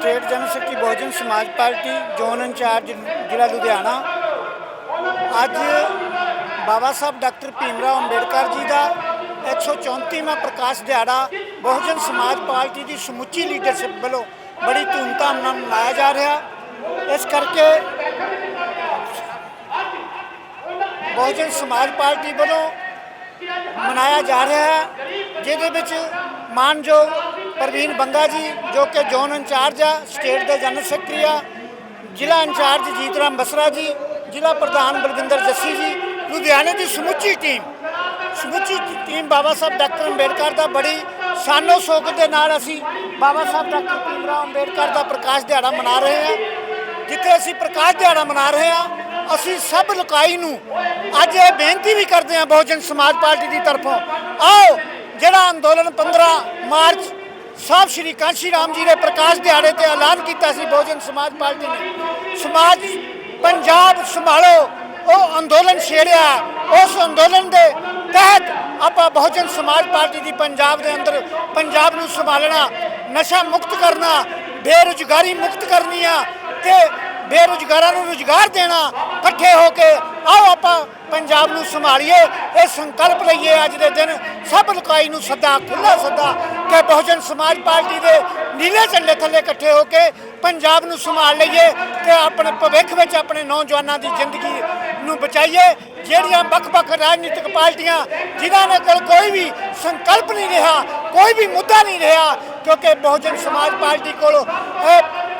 State general secretary Bahujan Samaj party, zone incharge ਜ਼ਿਲ੍ਹਾ ਲੁਧਿਆਣਾ। ਅੱਜ ਬਾਬਾ ਸਾਹਿਬ doctor Bhim Rao Ambedkar ji ਦਾ 134ਵਾਂ ਪ੍ਰਕਾਸ਼ ਦਿਹਾੜਾ ਬਹੁਜਨ ਸਮਾਜ ਪਾਰਟੀ ਦੀ ਸਮੁੱਚੀ ਲੀਡਰਸ਼ਿਪ ਵੱਲੋਂ ਬੜੀ ਧੂਮਧਾਮ ਨਾਲ ਮਨਾਇਆ ਜਾ ਰਿਹਾ। ਇਸ ਕਰਕੇ ਬਹੁਜਨ ਸਮਾਜ ਪਾਰਟੀ ਵੱਲੋਂ ਮਨਾਇਆ ਜਾ ਰਿਹਾ ਹੈ, ਜਿਹਦੇ ਵਿੱਚ ਮਾਨਯੋਗ ਪ੍ਰਵੀਨ ਬੰਗਾ ਜੀ, ਜੋ ਕਿ ਜ਼ੋਨ ਇੰਚਾਰਜ ਆ, ਸਟੇਟ ਦੇ ਜਨਰਲ ਸੈਕਟਰੀ ਆ, ਜ਼ਿਲ੍ਹਾ ਇੰਚਾਰਜ ਜੀਤ ਰਾਮ ਬਸਰਾ ਜੀ, ਜ਼ਿਲ੍ਹਾ ਪ੍ਰਧਾਨ ਬਲਵਿੰਦਰ ਜੱਸੀ ਜੀ, ਲੁਧਿਆਣੇ ਦੀ ਸਮੁੱਚੀ ਟੀਮ ਸਮੁੱਚੀ ਟੀਮ ਬਾਬਾ ਸਾਹਿਬ ਡਾਕਟਰ ਅੰਬੇਡਕਰ ਦਾ, ਬੜੀ ਸਾਨੋ ਸ਼ੌਕਤ ਦੇ ਨਾਲ ਅਸੀਂ ਬਾਬਾ ਸਾਹਿਬ ਡਾਕਟਰ ਭੀਮ ਰਾਓ ਅੰਬੇਡਕਰ ਦਾ ਪ੍ਰਕਾਸ਼ ਦਿਹਾੜਾ ਮਨਾ ਰਹੇ ਹਾਂ। ਜਿੱਥੇ ਅਸੀਂ ਪ੍ਰਕਾਸ਼ ਦਿਹਾੜਾ ਮਨਾ ਰਹੇ ਹਾਂ ਅਸੀਂ ਸਭ ਲੋਕਾਈ ਨੂੰ ਅੱਜ ਇਹ ਬੇਨਤੀ ਵੀ ਕਰਦੇ ਹਾਂ ਬਹੁਜਨ ਸਮਾਜ ਪਾਰਟੀ ਦੀ ਤਰਫੋਂ, ਆਓ ਜਿਹੜਾ ਅੰਦੋਲਨ 15 ਮਾਰਚ ਸਾਹਿਬ ਸ਼੍ਰੀ ਕਾਂਸ਼ੀ ਰਾਮ ਜੀ ਦੇ ਪ੍ਰਕਾਸ਼ ਦਿਹਾੜੇ ਤੇ ਐਲਾਨ ਕੀਤਾ ਸੀ ਬਹੁਜਨ ਸਮਾਜ ਪਾਰਟੀ ਨੇ, ਸਮਾਜ ਪੰਜਾਬ ਸੰਭਾਲੋ, ਉਹ ਅੰਦੋਲਨ ਛੇੜਿਆ, ਉਸ ਅੰਦੋਲਨ ਦੇ ਤਹਿਤ ਆਪਾਂ ਬਹੁਜਨ ਸਮਾਜ ਪਾਰਟੀ ਦੀ ਪੰਜਾਬ ਦੇ ਅੰਦਰ ਪੰਜਾਬ ਨੂੰ ਸੰਭਾਲਣਾ, ਨਸ਼ਾ ਮੁਕਤ ਕਰਨਾ, ਬੇਰੁਜ਼ਗਾਰੀ ਮੁਕਤ ਕਰਨੀ ਆ ਤੇ ਬੇਰੁਜ਼ਗਾਰਾਂ ਨੂੰ ਰੁਜ਼ਗਾਰ ਦੇਣਾ, ਇਕੱਠੇ ਹੋ ਕੇ ਆਓ ਆਪਾਂ ਪੰਜਾਬ ਨੂੰ ਸੰਭਾਲੀਏ, ਇਹ ਸੰਕਲਪ ਲਈਏ ਅੱਜ ਦੇ ਦਿਨ। ਸਭ ਲੋਕਾਈ ਨੂੰ ਸੱਦਾ ਖੁੱਲਾ ਸੱਦਾ ਕਿ ਬਹੁਜਨ ਸਮਾਜ ਪਾਰਟੀ ਦੇ ਨੀਲੇ ਝੰਡੇ ਥੱਲੇ ਇਕੱਠੇ ਹੋ ਕੇ ਪੰਜਾਬ ਨੂੰ ਸੰਭਾਲ ਲਈਏ ਤੇ ਆਪਣੇ ਭਵਿੱਖ ਵਿੱਚ ਆਪਣੇ ਨੌਜਵਾਨਾਂ ਦੀ ਜ਼ਿੰਦਗੀ ਨੂੰ ਬਚਾਈਏ। ਜਿਹੜੀਆਂ ਵੱਖ-ਵੱਖ ਰਾਜਨੀਤਿਕ ਪਾਰਟੀਆਂ, ਜਿਨ੍ਹਾਂ ਨੇ ਕੋਲ ਕੋਈ ਵੀ ਸੰਕਲਪ ਨਹੀਂ ਰਿਹਾ, ਕੋਈ ਵੀ ਮੁੱਦਾ ਨਹੀਂ ਰਿਹਾ, ਕਿਉਂਕਿ ਬਹੁਜਨ ਸਮਾਜ ਪਾਰਟੀ ਕੋਲ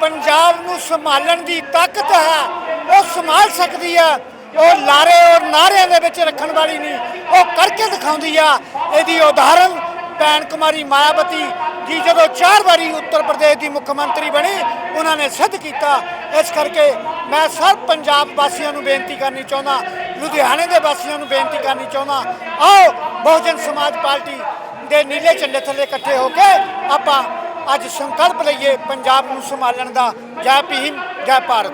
ਪੰਜਾਬ ਨੂੰ ਸੰਭਾਲਣ ਦੀ ਤਾਕਤ ਹੈ, ਉਹ ਸੰਭਾਲ ਸਕਦੀ ਹੈ। ਉਹ ਲਾਰੇ ਔਰ ਨਾਰਿਆਂ ਦੇ ਵਿੱਚ ਰੱਖਣ ਵਾਲੀ ਨਹੀਂ, ਉਹ ਕਰਕੇ ਦਿਖਾਉਂਦੀ ਆ। ਇਹਦੀ ਉਦਾਹਰਨ ਭੈਣ ਕੁਮਾਰੀ ਮਾਇਆਵਤੀ ਜੀ ਜਦੋਂ ਚਾਰ ਵਾਰੀ ਉੱਤਰ ਪ੍ਰਦੇਸ਼ ਦੀ ਮੁੱਖ ਮੰਤਰੀ ਬਣੀ, ਉਹਨਾਂ ਨੇ ਸਿੱਧ ਕੀਤਾ। ਇਸ ਕਰਕੇ ਮੈਂ ਸਭ ਪੰਜਾਬ ਵਾਸੀਆਂ ਨੂੰ ਬੇਨਤੀ ਕਰਨੀ ਚਾਹੁੰਦਾ, ਲੁਧਿਆਣੇ ਦੇ ਵਾਸੀਆਂ ਨੂੰ ਬੇਨਤੀ ਕਰਨੀ ਚਾਹੁੰਦਾ, ਆਓ ਬਹੁਜਨ ਸਮਾਜ ਪਾਰਟੀ ਦੇ ਨੀਲੇ ਝੰਡੇ ਥੱਲੇ ਇਕੱਠੇ ਹੋ ਕੇ ਆਪਾਂ ਅੱਜ ਸੰਕਲਪ ਲਈਏ ਪੰਜਾਬ ਨੂੰ ਸੰਭਾਲਣ ਦਾ। ਜੈ ਭੀਮ, ਜੈ ਭਾਰਤ।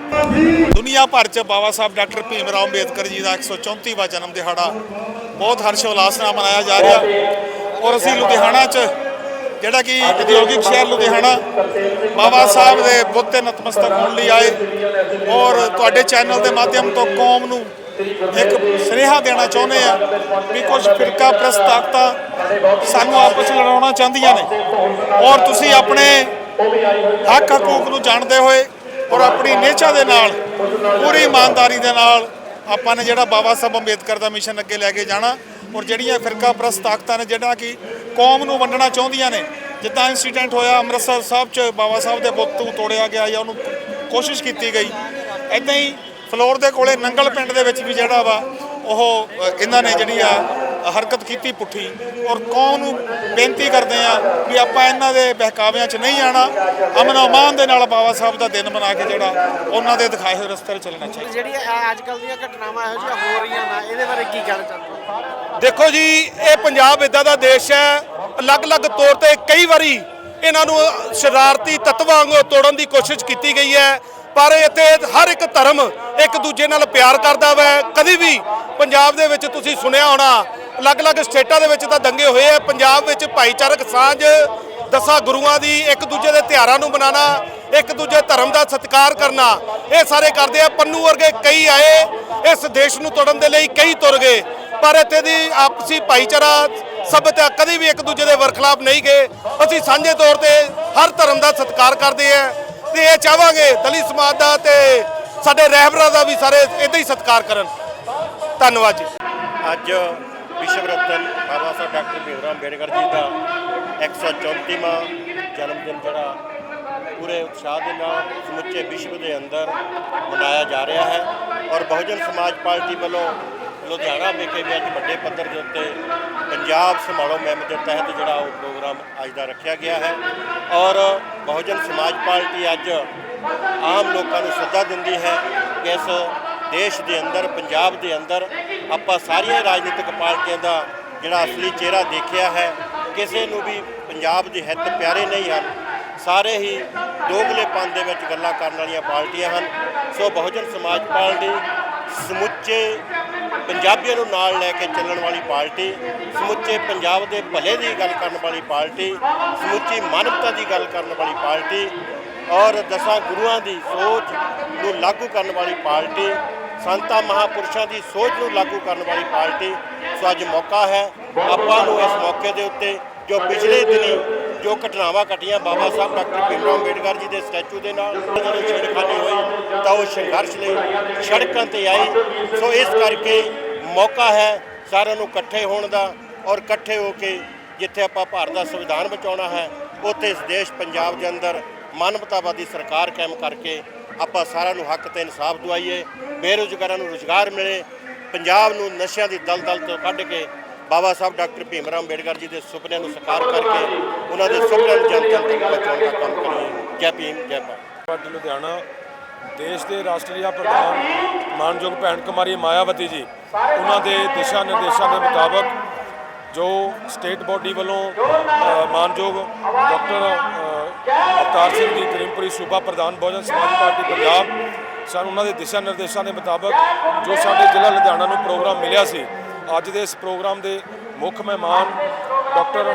ਦੁਨੀਆ ਭਰ 'ਚ ਬਾਬਾ ਸਾਹਿਬ ਡਾਕਟਰ ਭੀਮ ਰਾਓ ਅੰਬੇਦਕਰ ਜੀ ਦਾ 134ਵਾਂ ਜਨਮ ਦਿਹਾੜਾ ਬਹੁਤ ਹਰਸ਼ ਉਲਾਸ ਨਾਲ ਮਨਾਇਆ ਜਾ ਰਿਹਾ। ਔਰ ਅਸੀਂ ਲੁਧਿਆਣਾ 'ਚ, ਜਿਹੜਾ ਕਿ ਉਦਯੋਗਿਕ ਸ਼ਹਿਰ ਲੁਧਿਆਣਾ, ਬਾਬਾ ਸਾਹਿਬ ਦੇ ਬੁੱਤ ਤੇ ਨਤਮਸਤਕ ਹੋਣ ਲਈ ਆਏ। ਔਰ ਤੁਹਾਡੇ ਚੈਨਲ ਦੇ ਮਾਧਿਅਮ ਤੋਂ ਕੌਮ ਨੂੰ ਇੱਕ ਸੁਨੇਹਾ ਦੇਣਾ ਚਾਹੁੰਦੇ ਆ ਵੀ ਕੁਝ ਫਿਰਕਾ ਪ੍ਰਸਤ ਤਾਕਤਾਂ ਸਾਨੂੰ ਆਪਸ 'ਚ ਲੜਾਉਣਾ ਚਾਹੁੰਦੀਆਂ ਨੇ। ਔਰ ਤੁਸੀਂ ਆਪਣੇ ਹੱਕ ਹਕੂਕ ਨੂੰ ਜਾਣਦੇ ਹੋਏ ਔਰ ਆਪਣੀ ਨੇਚਾ ਦੇ ਨਾਲ, ਪੂਰੀ ਇਮਾਨਦਾਰੀ ਦੇ ਨਾਲ ਆਪਾਂ ਨੇ ਜਿਹੜਾ ਬਾਬਾ ਸਾਹਿਬ ਅੰਬੇਦਕਰ ਦਾ ਮਿਸ਼ਨ ਅੱਗੇ ਲੈ ਕੇ ਜਾਣਾ ਔਰ ਜਿਹੜੀਆਂ ਫਿਰਕਾ ਪ੍ਰਸਤ ਤਾਕਤਾਂ ਨੇ, ਜਿਹੜਾ ਕਿ ਕੌਮ ਨੂੰ ਵੰਡਣਾ ਚਾਹੁੰਦੀਆਂ ਨੇ। ਜਿੱਦਾਂ ਇਨਸੀਡੈਂਟ ਹੋਇਆ, ਅੰਮ੍ਰਿਤਸਰ ਸਾਹਿਬ 'ਚ ਬਾਬਾ ਸਾਹਿਬ ਦੇ ਬੁੱਤ ਨੂੰ ਤੋੜਿਆ ਗਿਆ ਜਾਂ ਉਹਨੂੰ ਕੋਸ਼ਿਸ਼ ਕੀਤੀ ਗਈ। ਐਦਾਂ ਹੀ ਫਲੋਰ ਦੇ ਕੋਲੇ ਨੰਗਲ ਪਿੰਡ ਦੇ ਵਿੱਚ ਵੀ ਜਿਹੜਾ ਵਾ ਉਹ ਇਹਨਾਂ ਨੇ ਜਿਹੜੀ ਆ ਹਰਕਤ ਕੀਤੀ ਪੁੱਠੀ ਔਰ ਕੌਮ ਨੂੰ ਬੇਨਤੀ ਕਰਦੇ ਆ ਵੀ ਆਪਾਂ ਇਹਨਾਂ ਦੇ ਬਹਿਕਾਵਿਆਂ 'ਚ ਨਹੀਂ ਆਣਾ ਅਮਨ ਅਮਾਨ ਦੇ ਨਾਲ ਬਾਬਾ ਸਾਹਿਬ ਦਾ ਦਿਨ ਮਨਾ ਕੇ ਜਿਹੜਾ ਉਹਨਾਂ ਦੇ ਦਿਖਾਏ ਹੋਏ ਰਸਤੇ 'ਤੇ ਚੱਲਣਾ ਚਾਹੀਦਾ। ਜਿਹੜੀ ਅੱਜ ਕੱਲ ਦੀਆਂ ਘਟਨਾਵਾਂ ਇਹੋ ਜਿਹੀਆਂ ਹੋ ਰਹੀਆਂ ਨਾ ਇਹਦੇ ਬਾਰੇ ਕੀ ਕਹਿਣਾ ਚਾਹੁੰਦੇ ਦੇਖੋ ਜੀ ਇਹ ਪੰਜਾਬ ਇਦਾਂ ਦਾ ਦੇਸ਼ ਹੈ ਅਲੱਗ-ਅਲੱਗ ਤੌਰ ਤੇ ਕਈ ਵਾਰੀ ਇਹਨਾਂ ਨੂੰ ਸ਼ਰਾਰਤੀ ਤੱਤਵਾਂ ਵਾਂਗੂ ਤੋੜਨ ਦੀ ਕੋਸ਼ਿਸ਼ ਕੀਤੀ ਗਈ ਹੈ। ਪਰ ਇੱਥੇ ਹਰ ਇੱਕ ਧਰਮ ਇੱਕ ਦੂਜੇ ਨਾਲ ਪਿਆਰ ਕਰਦਾ ਵੈ। ਕਦੀ ਵੀ ਪੰਜਾਬ ਦੇ ਵਿੱਚ ਤੁਸੀਂ ਸੁਣਿਆ ਹੋਣਾ, ਅਲੱਗ-ਅਲੱਗ ਸਟੇਟਾਂ ਦੇ ਵਿੱਚ ਤਾਂ ਦੰਗੇ ਹੋਏ ਆ। ਪੰਜਾਬ ਵਿੱਚ ਭਾਈਚਾਰਕ ਸਾਂਝ ਦਸਾਂ ਗੁਰੂਆਂ ਦੀ ਇੱਕ ਦੂਜੇ ਦੇ ਤਿਉਹਾਰਾਂ ਨੂੰ ਮਨਾਣਾ ਇੱਕ ਦੂਜੇ ਧਰਮ ਦਾ ਸਤਿਕਾਰ ਕਰਨਾ, ਇਹ ਸਾਰੇ ਕਰਦੇ ਆ। ਪੰਨੂ ਵਰਗੇ ਕਈ ਆਏ, ਇਸ ਦੇਸ਼ ਨੂੰ ਤੋੜਨ ਦੇ ਲਈ ਕਈ ਤੁਰ ਗਏ। ਪਰ ਇੱਥੇ ਦੀ ਆਪਸੀ ਭਾਈਚਾਰਾ ਸਭਿਅਤਾ ਕਦੀ ਵੀ ਇੱਕ ਦੂਜੇ ਦੇ ਵਰਖਲਾਪ ਨਹੀਂ ਗਏ। ਅਸੀਂ ਸਾਂਝੇ ਤੌਰ ਤੇ ਹਰ ਧਰਮ ਦਾ ਸਤਿਕਾਰ ਕਰਦੇ ਆ। ਤੇ ਇਹ ਚਾਹਾਂਗੇ ਦਲਿਤ ਸਮਾਜ ਦਾ ਤੇ ਸਾਡੇ ਰਹਿਬਰਾਂ ਦਾ ਵੀ ਸਾਰੇ ਇਦਾਂ ਹੀ ਸਤਿਕਾਰ ਕਰਨ। ਧੰਨਵਾਦ ਜੀ। ਅੱਜ ਵਿਸ਼ਵ ਰਤਨ ਬਾਬਾ ਸਾਹਿਬ ਡਾਕਟਰ ਭੀਮਰਾਮ ਅੰਬੇਡਕਰ ਜੀ ਦਾ 134ਵਾਂ ਜਨਮ ਦਿਨ ਜਿਹੜਾ ਪੂਰੇ ਉਤਸ਼ਾਹ ਦੇ ਨਾਲ ਸਮੁੱਚੇ ਵਿਸ਼ਵ ਦੇ ਅੰਦਰ ਮਨਾਇਆ ਜਾ ਰਿਹਾ ਹੈ ਔਰ ਬਹੁਜਨ ਸਮਾਜ ਪਾਰਟੀ ਵੱਲੋਂ ਲੁਧਿਆਣਾ ਵਿਖੇ ਵੀ ਅੱਜ ਵੱਡੇ ਪੱਧਰ ਦੇ ਉੱਤੇ ਪੰਜਾਬ ਸੰਭਾਲੋ ਮੁਹਿੰਮ ਦੇ ਤਹਿਤ ਜਿਹੜਾ ਉਹ ਪ੍ਰੋਗਰਾਮ ਅੱਜ ਦਾ ਰੱਖਿਆ ਗਿਆ ਹੈ। ਔਰ ਬਹੁਜਨ ਸਮਾਜ ਪਾਰਟੀ ਅੱਜ ਆਮ ਲੋਕਾਂ ਨੂੰ ਸੱਦਾ ਦਿੰਦੀ ਹੈ ਕਿ ਇਸ ਦੇਸ਼ ਦੇ ਅੰਦਰ, ਪੰਜਾਬ ਦੇ ਅੰਦਰ ਆਪਾਂ ਸਾਰੀਆਂ ਰਾਜਨੀਤਿਕ ਪਾਰਟੀਆਂ ਦਾ ਜਿਹੜਾ ਅਸਲੀ ਚਿਹਰਾ ਦੇਖਿਆ ਹੈ। ਕਿਸੇ ਨੂੰ ਵੀ ਪੰਜਾਬ ਦੇ ਹਿੱਤ ਪਿਆਰੇ ਨਹੀਂ ਹਨ। ਸਾਰੇ ਹੀ ਦੋਗਲੇਪਨ ਦੇ ਵਿੱਚ ਗੱਲਾਂ ਕਰਨ ਵਾਲੀਆਂ ਪਾਰਟੀਆਂ ਹਨ। ਸੋ ਬਹੁਜਨ ਸਮਾਜ ਪਾਰਟੀ ਸਮੁੱਚੇ ਪੰਜਾਬੀਆਂ ਨੂੰ ਨਾਲ ਲੈ ਕੇ ਚੱਲਣ ਵਾਲੀ ਪਾਰਟੀ, ਸਮੁੱਚੇ ਪੰਜਾਬ ਦੇ ਭਲੇ ਦੀ ਗੱਲ ਕਰਨ ਵਾਲੀ ਪਾਰਟੀ, ਸਮੁੱਚੀ ਮਾਨਵਤਾ ਦੀ ਗੱਲ ਕਰਨ ਵਾਲੀ ਪਾਰਟੀ ਔਰ ਦਸਾਂ ਗੁਰੂਆਂ ਦੀ ਸੋਚ ਨੂੰ ਲਾਗੂ ਕਰਨ ਵਾਲੀ ਪਾਰਟੀ, ਸੰਤਾਂ ਮਹਾਪੁਰਸ਼ਾਂ ਦੀ ਸੋਚ ਨੂੰ ਲਾਗੂ ਕਰਨ ਵਾਲੀ ਪਾਰਟੀ। ਸੋ ਅੱਜ ਮੌਕਾ ਹੈ। ਆਪਾਂ ਨੂੰ ਇਸ ਮੌਕੇ ਦੇ ਉੱਤੇ ਜੋ ਪਿਛਲੇ ਦਿਨੀ ਜੋ ਘਟਨਾਵਾਂ ਘਟੀਆਂ, ਬਾਬਾ ਸਾਹਿਬ ਡਾਕਟਰ ਭੀਮ ਅੰਬੇਡਕਰ ਜੀ ਦੇ ਸਟੈਚੂ ਦੇ ਨਾਲ ਜਦੋਂ ਛੇੜਖਾਨੀ ਹੋਈ, ਤਾਂ ਉਹ ਸੰਘਰਸ਼ ਲਈ ਸੜਕਾਂ ਤੇ ਆਏ। ਸੋ ਇਸ ਕਰਕੇ ਮੌਕਾ ਹੈ ਸਾਰਿਆਂ ਨੂੰ ਇਕੱਠੇ ਹੋਣ ਦਾ ਔਰ ਇਕੱਠੇ ਹੋ ਕੇ ਜਿੱਥੇ ਆਪਾਂ ਭਾਰਤ ਦਾ ਸੰਵਿਧਾਨ ਬਚਾਉਣਾ ਹੈ, ਉੱਥੇ ਇਸ ਦੇਸ਼ ਪੰਜਾਬ ਦੇ ਅੰਦਰ ਮਾਨਵਤਾਵਾਦੀ ਸਰਕਾਰ ਕਾਇਮ ਕਰਕੇ ਆਪਾਂ ਸਾਰਿਆਂ ਨੂੰ ਹੱਕ ਤੇ ਇਨਸਾਫ ਦਵਾਈਏ, ਬੇਰੁਜ਼ਗਾਰਾਂ ਨੂੰ ਰੁਜ਼ਗਾਰ ਮਿਲੇ, ਪੰਜਾਬ ਨੂੰ ਨਸ਼ਿਆਂ ਦੀ ਦਲਦਲ ਤੋਂ ਕੱਢ ਕੇ ਬਾਬਾ ਸਾਹਿਬ ਡਾਕਟਰ ਭੀਮ ਰਾਓ ਅੰਬੇਡਕਰ ਜੀ ਦੇ ਸੁਪਨਿਆਂ ਨੂੰ ਸਾਕਾਰ ਕਰਕੇ ਉਹਨਾਂ ਦੇ ਸੁਪਨਿਆਂ ਨੂੰ ਜਨਤਾ ਤੱਕ ਪਹੁੰਚਾਉਣ ਦਾ ਕੰਮ ਕਰੀਏ ਜੈ। ਭੀਮ, ਜੈ ਭਾਰਤ। ਲੁਧਿਆਣਾ ਦੇਸ਼ ਦੇ ਰਾਸ਼ਟਰੀ ਪ੍ਰਧਾਨ ਮਾਨਯੋਗ ਭੈਣ ਕੁਮਾਰੀ ਮਾਇਆਵਤੀ ਜੀ, ਉਹਨਾਂ ਦੇ ਦਿਸ਼ਾ ਨਿਰਦੇਸ਼ਾਂ ਦੇ ਮੁਤਾਬਕ ਜੋ ਸਟੇਟ ਬੋਡੀ ਵੱਲੋਂ ਮਾਨਯੋਗ ਡਾਕਟਰ ਅਵਤਾਰ ਸਿੰਘ ਜੀ ਕਰੀਮਪੁਰੀ ਸੂਬਾ ਪ੍ਰਧਾਨ ਬਹੁਜਨ ਸਮਾਜ ਪਾਰਟੀ ਪੰਜਾਬ, ਸਾਨੂੰ, ਉਹਨਾਂ ਦੇ ਦਿਸ਼ਾ ਨਿਰਦੇਸ਼ਾਂ ਦੇ ਮੁਤਾਬਕ ਜੋ ਸਾਡੇ ਜ਼ਿਲ੍ਹਾ ਲੁਧਿਆਣਾ ਨੂੰ ਪ੍ਰੋਗਰਾਮ ਮਿਲਿਆ ਸੀ ਅੱਜ ਦੇ ਇਸ ਪ੍ਰੋਗਰਾਮ ਦੇ ਮੁੱਖ ਮਹਿਮਾਨ ਡਾਕਟਰ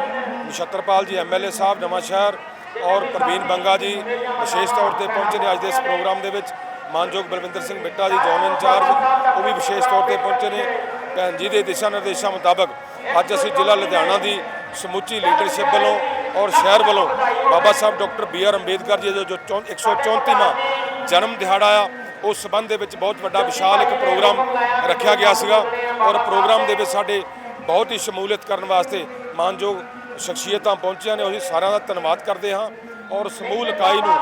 ਨਛੱਤਰਪਾਲ ਜੀ ਐਮਐਲਏ ਸਾਹਿਬ, ਨਵਾਂ ਸ਼ਹਿਰ ਔਰ ਪ੍ਰਵੀਨ ਬੰਗਾ ਜੀ ਵਿਸ਼ੇਸ਼ ਤੌਰ ਤੇ ਪਹੁੰਚੇ ਨੇ ਅੱਜ ਦੇ ਇਸ ਪ੍ਰੋਗਰਾਮ ਦੇ ਵਿੱਚ। ਮਾਨਯੋਗ ਬਲਵਿੰਦਰ ਸਿੰਘ ਬਿੱਟਾ ਜੀ, ਜ਼ੋਨ ਇੰਚਾਰਜ, ਉਹ ਵੀ ਵਿਸ਼ੇਸ਼ ਤੌਰ ਤੇ ਪਹੁੰਚੇ ਨੇ। ਭੈਣ ਜੀ ਦੇ ਦਿਸ਼ਾ ਨਿਰਦੇਸ਼ਾਂ ਮੁਤਾਬਕ ਅੱਜ ਅਸੀਂ ਜ਼ਿਲ੍ਹਾ ਲੁਧਿਆਣਾ ਦੀ ਸਮੁੱਚੀ ਲੀਡਰਸ਼ਿਪ ਵੱਲੋਂ ਔਰ ਸ਼ਹਿਰ ਵੱਲੋਂ Baba Sahib doctor B R Ambedkar ji ਦਾ ਜੋ ਚੌਂ- 134ਵਾਂ ਜਨਮ ਦਿਹਾੜਾ ਆ ਉਸ ਸਬੰਧ ਦੇ ਵਿੱਚ ਬਹੁਤ ਵੱਡਾ ਵਿਸ਼ਾਲ ਇੱਕ ਪ੍ਰੋਗਰਾਮ ਰੱਖਿਆ ਗਿਆ ਸੀਗਾ ਔਰ ਪ੍ਰੋਗਰਾਮ ਦੇ ਵਿੱਚ ਸਾਡੇ ਬਹੁਤ ਹੀ ਸ਼ਮੂਲੀਅਤ ਕਰਨ ਵਾਸਤੇ ਮਾਨਯੋਗ ਸ਼ਖਸੀਅਤਾਂ ਪਹੁੰਚੀਆਂ ਨੇ, ਉਹੀ ਸਾਰਿਆਂ ਦਾ ਧੰਨਵਾਦ ਕਰਦੇ ਹਾਂ ਔਰ ਸਮੂਹ ਇਕਾਈ ਨੂੰ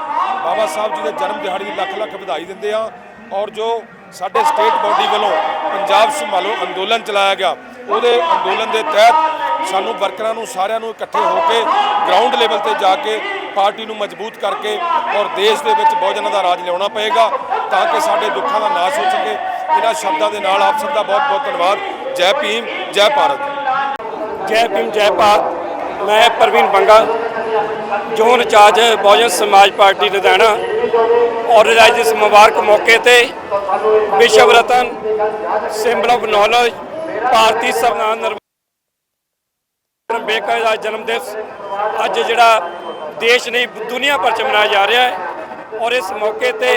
ਬਾਬਾ ਸਾਹਿਬ ਜੀ ਦੇ ਜਨਮ ਦਿਹਾੜੀ ਦੀ ਲੱਖ ਲੱਖ ਵਧਾਈ ਦਿੰਦੇ ਹਾਂ ਔਰ ਜੋ ਸਾਡੇ ਸਟੇਟ ਬੋਡੀ ਵੱਲੋਂ ਪੰਜਾਬ ਸੰਭਾਲੋ ਅੰਦੋਲਨ ਚਲਾਇਆ ਗਿਆ, ਉਹਦੇ ਅੰਦੋਲਨ ਦੇ ਤਹਿਤ ਸਾਨੂੰ ਵਰਕਰਾਂ ਨੂੰ ਸਾਰਿਆਂ ਨੂੰ ਇਕੱਠੇ ਹੋ ਕੇ ਗਰਾਊਂਡ ਲੈਵਲ ਤੇ ਜਾ ਕੇ ਪਾਰਟੀ ਨੂੰ ਮਜ਼ਬੂਤ ਕਰਕੇ ਔਰ ਦੇਸ਼ ਦੇ ਵਿੱਚ ਬਹੁਜਨਾਂ ਦਾ ਰਾਜ ਲਿਆਉਣਾ ਪਏਗਾ। ਤਾਂ ਕਿ ਸਾਡੇ ਦੁੱਖਾਂ ਦਾ ਨਾਸ਼ ਹੋ ਸਕੇ। ਇਹਨਾਂ ਸ਼ਬਦਾਂ ਦੇ ਨਾਲ ਆਪ ਸਭ ਦਾ ਬਹੁਤ ਬਹੁਤ ਧੰਨਵਾਦ। ਜੈ ਭੀਮ, ਜੈ ਭਾਰਤ। ਜੈ ਭੀਮ, ਜੈ ਭਾਰਤ। ਮੈਂ Praveen Banga zone charge Bahujan Samaj party Ludhiana ਔਰ ਅੱਜ ਇਸ ਮੁਬਾਰਕ ਮੌਕੇ ਤੇ ਵਿਸ਼ਵ ਰਤਨ ਸਿੰਬਲ ਆਫ ਨੌਲੇਜ ਭਾਰਤੀ ਸੰਵਿਧਾਨ ਨਿਰਮਾਤਾ ਅੰਬੇਡਕਰ ਦਾ ਜਨਮ ਦਿਵਸ ਅੱਜ ਜਿਹੜਾ ਦੇਸ਼ ਨਹੀਂ, ਦੁਨੀਆ ਭਰ ਚ ਮਨਾਇਆ ਜਾ ਰਿਹਾ ਹੈ। ਔਰ ਇਸ ਮੌਕੇ ਤੇ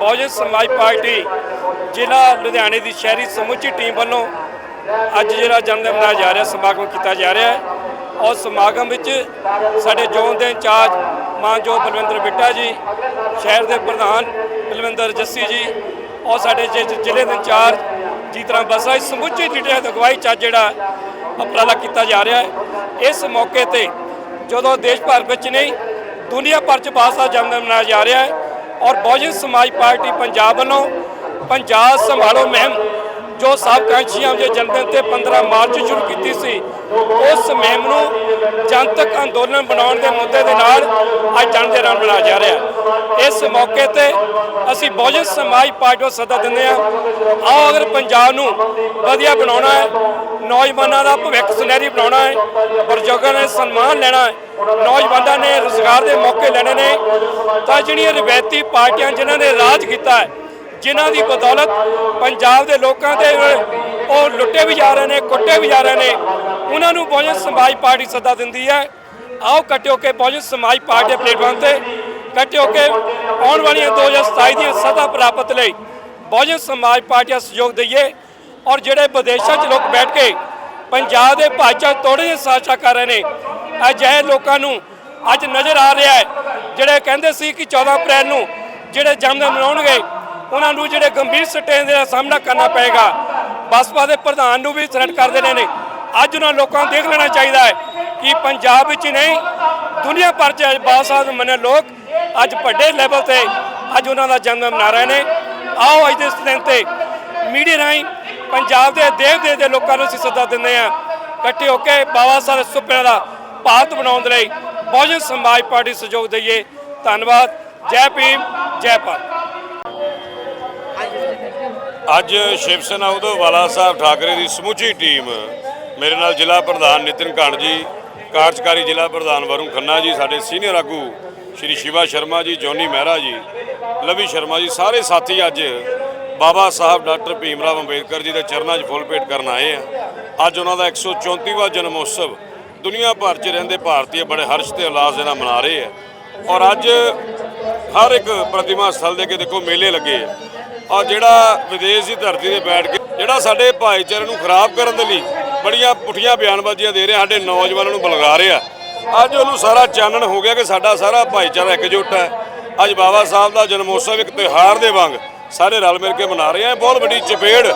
ਬਹੁਜਨ ਸਮਾਜ ਪਾਰਟੀ ਜ਼ਿਲ੍ਹਾ ਲੁਧਿਆਣੇ ਦੀ ਸ਼ਹਿਰੀ ਸਮੁੱਚੀ ਟੀਮ ਵੱਲੋਂ ਅੱਜ ਜਿਹੜਾ ਜਨਮ ਦਿਨ ਮਨਾਇਆ ਜਾ ਰਿਹਾ, ਸਮਾਗਮ ਕੀਤਾ ਜਾ ਰਿਹਾ ਹੈ। ਔਰ ਸਮਾਗਮ ਵਿੱਚ ਸਾਡੇ ਜ਼ੋਨ ਦੇ ਇੰਚਾਰਜ ਮਾਨਯੋਗ ਬਲਵਿੰਦਰ ਬਿੱਟਾ ਜੀ, ਸ਼ਹਿਰ ਦੇ ਪ੍ਰਧਾਨ ਬਲਵਿੰਦਰ ਜੱਸੀ ਜੀ, ਔਰ ਸਾਡੇ ਜ਼ਿਲ੍ਹੇ ਦੇ ਇੰਚਾਰਜ ਜੀਤਰਾਮ ਬਸਾ ਇਸ ਸਮੁੱਚੀ ਲੀਡਰਾਂ ਦੀ ਅਗਵਾਈ 'ਚ ਅੱਜ ਜਿਹੜਾ ਉਪਰਾਲਾ ਕੀਤਾ ਜਾ ਰਿਹਾ ਹੈ। ਇਸ ਮੌਕੇ ਤੇ ਜਦੋਂ ਦੇਸ਼ ਭਰ ਵਿੱਚ ਨਹੀਂ, ਦੁਨੀਆ ਭਰ 'ਚ ਬਾਸ ਦਾ ਜਨਮ ਦਿਨ ਮਨਾਇਆ ਜਾ ਰਿਹਾ ਹੈ ਔਰ ਬਹੁਜਨ ਸਮਾਜ ਪਾਰਟੀ ਪੰਜਾਬ ਵੱਲੋਂ ਪੰਜਾਬ ਸੰਭਾਲੋ ਮੁਹਿੰਮ ਜੋ ਸਾਬਕਾਂਸ਼ੀਆਂ ਦੇ ਜਨਮਦਿਨ ਤੇ 15 ਮਾਰਚ ਸ਼ੁਰੂ ਕੀਤੀ ਸੀ, ਉਸ ਮੁਹਿੰਮ ਨੂੰ ਜਨਤਕ ਅੰਦੋਲਨ ਬਣਾਉਣ ਦੇ ਮੁੱਦੇ ਦੇ ਨਾਲ ਅੱਜ ਦੇ ਨਾਲ ਬਣਾਇਆ ਜਾ ਰਿਹਾ ਇਸ ਮੌਕੇ ਤੇ ਅਸੀਂ ਬਹੁਜਨ ਸਮਾਜ ਪਾਰਟੀ ਨੂੰ ਸੱਦਾ ਦਿੰਦੇ ਹਾਂ, ਆਓ ਅਗਰ ਪੰਜਾਬ ਨੂੰ ਵਧੀਆ ਬਣਾਉਣਾ ਹੈ, ਨੌਜਵਾਨਾਂ ਦਾ ਭਵਿੱਖ ਸੁਨਹਿਰੀ ਬਣਾਉਣਾ ਹੈ, ਬਜ਼ੁਰਗਾਂ ਨੇ ਸਨਮਾਨ ਲੈਣਾ ਹੈ, ਨੌਜਵਾਨਾਂ ਨੇ ਰੁਜ਼ਗਾਰ ਦੇ ਮੌਕੇ ਲੈਣੇ ਨੇ, ਤਾਂ ਜਿਹੜੀਆਂ ਰਵਾਇਤੀ ਪਾਰਟੀਆਂ ਜਿਨ੍ਹਾਂ ਨੇ ਰਾਜ ਕੀਤਾ ਹੈ ਜਿਨ੍ਹਾਂ ਦੀ ਬਦੌਲਤ ਪੰਜਾਬ ਦੇ ਲੋਕਾਂ ਦੇ ਉਹ ਲੁੱਟੇ ਵੀ ਜਾ ਰਹੇ ਨੇ, ਕੁੱਟੇ ਵੀ ਜਾ ਰਹੇ ਨੇ। ਉਹਨਾਂ ਨੂੰ ਬਹੁਜਨ ਸਮਾਜ ਪਾਰਟੀ ਸੱਦਾ ਦਿੰਦੀ ਹੈ। ਆਓ ਇਕੱਠੇ ਹੋ ਕੇ ਬਹੁਜਨ ਸਮਾਜ ਪਾਰਟੀ ਦੇ ਪਲੇਟਫਾਰਮ ਤੇ ਇਕੱਠੇ ਹੋ ਕੇ ਆਉਣ ਵਾਲੀਆਂ 2027 ਦੀਆਂ ਸਦਾ ਪ੍ਰਾਪਤ ਲਈ ਬਹੁਜਨ ਸਮਾਜ ਪਾਰਟੀ ਦਾ ਸਹਿਯੋਗ ਦਈਏ ਔਰ ਜਿਹੜੇ ਵਿਦੇਸ਼ਾਂ 'ਚ ਲੋਕ ਬੈਠ ਕੇ ਪੰਜਾਬ ਦੇ ਭਾਈਚਾਰੇ ਤੋੜੇ ਦੀ ਸਾਜ਼ਿਸ਼ਾਂ ਕਰ ਰਹੇ ਨੇ, ਅਜਿਹੇ ਲੋਕਾਂ ਨੂੰ ਅੱਜ ਨਜ਼ਰ ਆ ਰਿਹਾ ਹੈ, ਜਿਹੜੇ ਕਹਿੰਦੇ ਸੀ ਕਿ 14 ਅਪ੍ਰੈਲ ਨੂੰ ਜਿਹੜੇ ਜਨਮ ਦਿਨ ਮਨਾਉਣਗੇ ਉਹਨਾਂ ਨੂੰ ਜਿਹੜੇ ਗੰਭੀਰ ਸੱਟੇ ਦਾ ਸਾਹਮਣਾ ਕਰਨਾ ਪਏਗਾ, ਬਸਪਾ ਦੇ ਪ੍ਰਧਾਨ ਨੂੰ ਵੀ ਥ੍ਰੈਟ ਕਰਦੇ ਦੇਣੇ ਨੇ। ਅੱਜ ਉਹਨਾਂ ਲੋਕਾਂ ਨੂੰ ਦੇਖ ਲੈਣਾ ਚਾਹੀਦਾ ਹੈ ਕਿ ਪੰਜਾਬ ਵਿੱਚ ਹੀ ਨਹੀਂ, ਦੁਨੀਆ ਭਰ 'ਚ ਅੱਜ ਬਾਬਾ ਸਾਹਿਬ ਨੂੰ ਮੰਨੇ ਲੋਕ ਅੱਜ ਵੱਡੇ ਲੈਵਲ ਤੇ ਅੱਜ ਉਹਨਾਂ ਦਾ ਜਨਮ ਮਨਾ ਰਹੇ ਨੇ। ਆਓ ਅੱਜ ਦੇ ਦਿਨ ਤੇ ਮੀਡੀਆ ਰਾਹੀਂ ਪੰਜਾਬ ਦੇ ਦੇਵ ਦੇਵ ਦੇ ਲੋਕਾਂ ਨੂੰ ਅਸੀਂ ਸੱਦਾ ਦਿੰਦੇ ਆ ਇਕੱਠੇ ਹੋ ਕੇ ਬਾਬਾ ਸਾਹਿਬ ਦੇ ਦਾ ਭਾਰਤ ਬਣਾਉਣ ਦੇ ਲਈ ਬਹੁਜਨ ਸਮਾਜ ਪਾਰਟੀ ਸਹਿਯੋਗ ਦਈਏ। ਧੰਨਵਾਦ। ਜੈ ਭੀਮ, ਜੈ ਭਾਰਤ। ਅੱਜ ਸ਼ਿਵ ਸੈਨਾ ਉਦੋਂ ਵਾਲਾ ਸਾਹਿਬ ਠਾਕਰੇ ਦੀ ਸਮੁੱਚੀ ਟੀਮ, ਮੇਰੇ ਨਾਲ ਜ਼ਿਲ੍ਹਾ ਪ੍ਰਧਾਨ ਨਿਤਿਨ ਘਣ ਜੀ, ਕਾਰਜਕਾਰੀ ਜ਼ਿਲ੍ਹਾ ਪ੍ਰਧਾਨ ਵਰੁਣ ਖੰਨਾ ਜੀ, ਸਾਡੇ ਸੀਨੀਅਰ ਆਗੂ ਸ਼੍ਰੀ ਸ਼ਿਵਾ ਸ਼ਰਮਾ ਜੀ, ਜੋਨੀ ਮਹਿਰਾ ਜੀ, ਲਵੀ ਸ਼ਰਮਾ ਜੀ, ਸਾਰੇ ਸਾਥੀ ਅੱਜ ਬਾਬਾ ਸਾਹਿਬ ਡਾਕਟਰ ਭੀਮ ਰਾਵ ਅੰਬੇਦਕਰ ਜੀ ਦੇ ਚਰਨਾਂ 'ਚ ਫੁੱਲ ਭੇਟ ਕਰਨ ਆਏ ਆ। ਅੱਜ ਉਹਨਾਂ ਦਾ 134ਵਾਂ ਜਨਮ ਉਤਸਵ ਦੁਨੀਆ ਭਰ 'ਚ ਰਹਿੰਦੇ ਭਾਰਤੀ ਬੜੇ ਹਰਸ਼ ਤੇ ਉਲਾਸ ਦੇ ਨਾਲ ਮਨਾ ਰਹੇ ਆ। ਔਰ ਅੱਜ ਹਰ ਇੱਕ ਪ੍ਰਤਿਮਾ ਸਥਲ ਦੇ ਕੇ ਦੇਖੋ ਮੇਲੇ ਲੱਗੇ ਆ। ਔਰ ਜਿਹੜਾ ਵਿਦੇਸ਼ ਦੀ ਧਰਤੀ ਤੇ ਬੈਠ ਕੇ ਜਿਹੜਾ ਸਾਡੇ ਭਾਈਚਾਰੇ ਨੂੰ ਖਰਾਬ ਕਰਨ ਦੇ ਲਈ ਬੜੀਆਂ ਪੁੱਠੀਆਂ ਬਿਆਨਬਾਜ਼ੀਆਂ ਦੇ ਰਿਹਾ, ਸਾਡੇ ਨੌਜਵਾਨਾਂ ਨੂੰ ਬਲਗਾ ਰਿਹਾ। ਅੱਜ ਉਹਨੂੰ ਸਾਰਾ ਚਾਨਣ ਹੋ ਗਿਆ ਕਿ ਸਾਡਾ ਸਾਰਾ ਭਾਈਚਾਰਾ ਇਕਜੁੱਟ ਹੈ। ਅੱਜ ਬਾਬਾ ਸਾਹਿਬ ਦਾ ਜਨਮੋਤਸਵ ਇੱਕ ਤਿਉਹਾਰ ਦੇ ਵਾਂਗ ਸਾਰੇ ਰਲ ਮਿਲ ਕੇ ਮਨਾ ਰਹੇ ਆ ਬਹੁਤ ਵੱਡੀ ਚਪੇੜ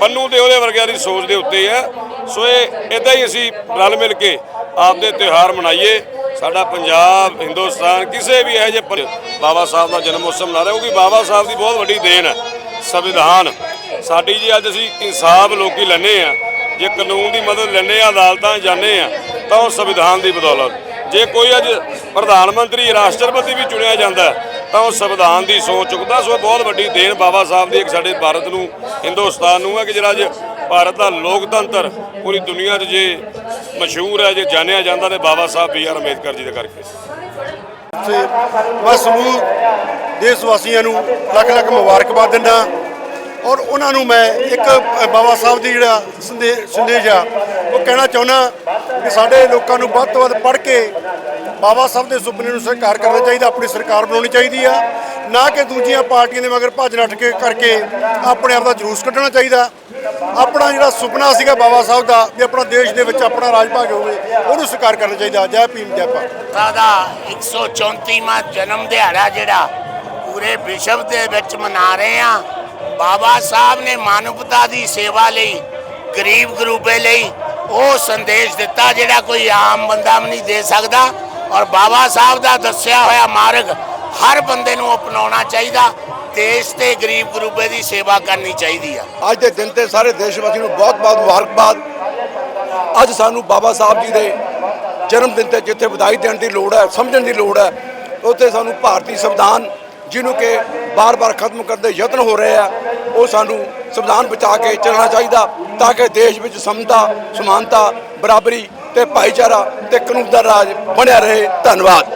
ਪੰਨੂ ਤੇ ਉਹਦੇ ਵਰਗਿਆਂ ਦੀ ਸੋਚ ਦੇ ਉੱਤੇ ਹੈ। ਸੋ ਇਹ ਇਦਾਂ ਹੀ ਅਸੀਂ ਰਲ ਮਿਲ ਕੇ ਆਪਦੇ ਤਿਉਹਾਰ ਮਨਾਈਏ। ਸਾਡਾ ਪੰਜਾਬ, ਹਿੰਦੁਸਤਾਨ, ਕਿਸੇ ਵੀ ਇਹੋ ਜਿਹੇ ਬਾਬਾ ਸਾਹਿਬ ਦਾ ਜਨਮ ਉਤਸਵ ਮਨਾ ਰਿਹਾ ਕਿਉਂਕਿ ਬਾਬਾ ਸਾਹਿਬ ਦੀ ਬਹੁਤ ਵੱਡੀ ਦੇਣ ਹੈ। ਸੰਵਿਧਾਨ। ਸਾਡੀ ਜੀ ਅੱਜ ਅਸੀਂ ਇਨਸਾਫ ਲੋਕੀ ਲੈਨੇ ਆ ਜੇ ਕਾਨੂੰਨ ਦੀ ਮਦਦ ਲੈਨੇ ਆ ਅਦਾਲਤਾਂ ਜਾਂਦੇ ਆ ਤਾਂ ਉਹ ਸੰਵਿਧਾਨ ਦੀ ਬਦੌਲਤ। ਜੇ ਕੋਈ ਅੱਜ ਪ੍ਰਧਾਨ ਮੰਤਰੀ, ਰਾਸ਼ਟਰਪਤੀ ਵੀ ਚੁਣਿਆ ਜਾਂਦਾ, ਤਾਂ ਉਹ ਸੰਵਿਧਾਨ ਦੀ ਸੋਚ ਚੁੱਕਦਾ। ਸੋ ਇਹ ਬਹੁਤ ਵੱਡੀ ਦੇਣ ਬਾਬਾ ਸਾਹਿਬ ਦੀ ਇੱਕ ਸਾਡੇ ਭਾਰਤ ਨੂੰ, ਹਿੰਦੁਸਤਾਨ ਨੂੰ ਹੈ ਕਿ ਜਿਹੜਾ ਅੱਜ ਭਾਰਤ ਦਾ ਲੋਕਤੰਤਰ ਪੂਰੀ ਦੁਨੀਆ 'ਚ ਜੇ ਮਸ਼ਹੂਰ ਹੈ, ਜੇ ਜਾਣਿਆ ਜਾਂਦਾ ਤੇ ਬਾਬਾ ਸਾਹਿਬ ਬੀ ਆਰ ਅੰਬੇਦਕਰ ਜੀ ਦੇ ਕਰਕੇ। ਤੇ ਮੈਂ ਸਮੂਹ ਦੇਸ਼ ਵਾਸੀਆਂ ਨੂੰ ਲੱਖ ਲੱਖ ਮੁਬਾਰਕਬਾਦ ਦਿੰਦਾ ਔਰ ਉਹਨਾਂ ਨੂੰ ਮੈਂ ਇੱਕ ਬਾਬਾ ਸਾਹਿਬ ਦੀ ਜਿਹੜਾ ਸੰਦੇ- ਸੰਦੇਸ਼ ਆ, ਉਹ ਕਹਿਣਾ ਚਾਹੁੰਦਾ ਕਿ ਸਾਡੇ ਲੋਕਾਂ ਨੂੰ ਵੱਧ ਤੋਂ ਵੱਧ ਪੜ੍ਹ ਕੇ ਬਾਬਾ ਸਾਹਿਬ ਦੇ ਸੁਪਨੇ ਨੂੰ ਸਾਕਾਰ ਕਰਨਾ ਚਾਹੀਦਾ, ਆਪਣੀ ਸਰਕਾਰ ਬਣਾਉਣੀ ਚਾਹੀਦੀ ਆ। ਨਾ ਕਿ ਦੂਜੀਆਂ ਪਾਰਟੀਆਂ ਦੇ ਮਗਰ ਭੱਜ ਨੱਠ ਕੇ ਕਰਕੇ ਆਪਣੇ ਆਪ ਦਾ ਜਲੂਸ ਕੱਢਣਾ ਚਾਹੀਦਾ। ਆਪਣਾ ਜਿਹੜਾ ਸੁਪਨਾ ਸੀਗਾ ਬਾਬਾ ਸਾਹਿਬ ਦਾ ਵੀ ਆਪਣਾ ਦੇਸ਼ ਦੇ ਵਿੱਚ ਆਪਣਾ ਰਾਜ ਭਾਗ ਹੋਵੇ, ਉਹਨੂੰ ਸਾਕਾਰ ਕਰਨਾ ਚਾਹੀਦਾ। ਜੈ ਭੀਮ, ਜੈ ਭਾਰਤ। ਦਾ 134ਵਾਂ ਜਨਮ ਦਿਹਾੜਾ ਜਿਹੜਾ ਪੂਰੇ ਵਿਸ਼ਵ ਦੇ ਵਿੱਚ ਮਨਾ ਰਹੇ ਆ ਬਾਬਾ ਸਾਹਿਬ ਨੇ ਮਾਨਵਤਾ ਦੀ ਸੇਵਾ ਲਈ, ਗਰੀਬ ਗਰੂਬੇ ਲਈ ਉਹ ਸੰਦੇਸ਼ ਦਿੱਤਾ ਜਿਹੜਾ ਕੋਈ ਆਮ ਬੰਦਾ ਵੀ ਨਹੀਂ ਦੇ ਸਕਦਾ। ਔਰ ਬਾਬਾ ਸਾਹਿਬ ਦਾ ਦੱਸਿਆ ਹੋਇਆ ਮਾਰਗ ਹਰ ਬੰਦੇ ਨੂੰ ਅਪਣਾਉਣਾ ਚਾਹੀਦਾ। ਦੇਸ਼ ਤੇ ਗਰੀਬ ਗਰੂਬੇ ਦੀ ਸੇਵਾ ਕਰਨੀ ਚਾਹੀਦੀ ਆ। ਅੱਜ ਦੇ ਦਿਨ ਤੇ ਸਾਰੇ ਦੇਸ਼ ਵਾਸੀ ਨੂੰ ਬਹੁਤ ਬਹੁਤ ਮੁਬਾਰਕਬਾਦ। ਅੱਜ ਸਾਨੂੰ ਬਾਬਾ ਸਾਹਿਬ ਜੀ ਦੇ ਜਨਮ ਦਿਨ ਤੇ ਜਿੱਥੇ ਵਧਾਈ ਦੇਣ ਦੀ ਲੋੜ ਹੈ, ਸਮਝਣ ਦੀ ਲੋੜ ਹੈ, ਉੱਥੇ ਸਾਨੂੰ ਭਾਰਤੀ ਸੰਵਿਧਾਨ ਜਿਹਨੂੰ ਕਿ ਬਾਰ-ਬਾਰ ਖਤਮ ਕਰਨ ਦੇ ਯਤਨ ਹੋ ਰਹੇ ਆ, ਉਹ ਸਾਨੂੰ ਸੰਵਿਧਾਨ ਬਚਾ ਕੇ ਚੱਲਣਾ ਚਾਹੀਦਾ ਤਾਂ ਕਿ ਦੇਸ਼ ਵਿੱਚ ਸਮਤਾ, ਸਮਾਨਤਾ, ਬਰਾਬਰੀ ਤੇ ਭਾਈਚਾਰਾ ਤੇ ਕਾਨੂੰਨ ਦਾ ਰਾਜ ਬਣਿਆ ਰਹੇ। ਧੰਨਵਾਦ।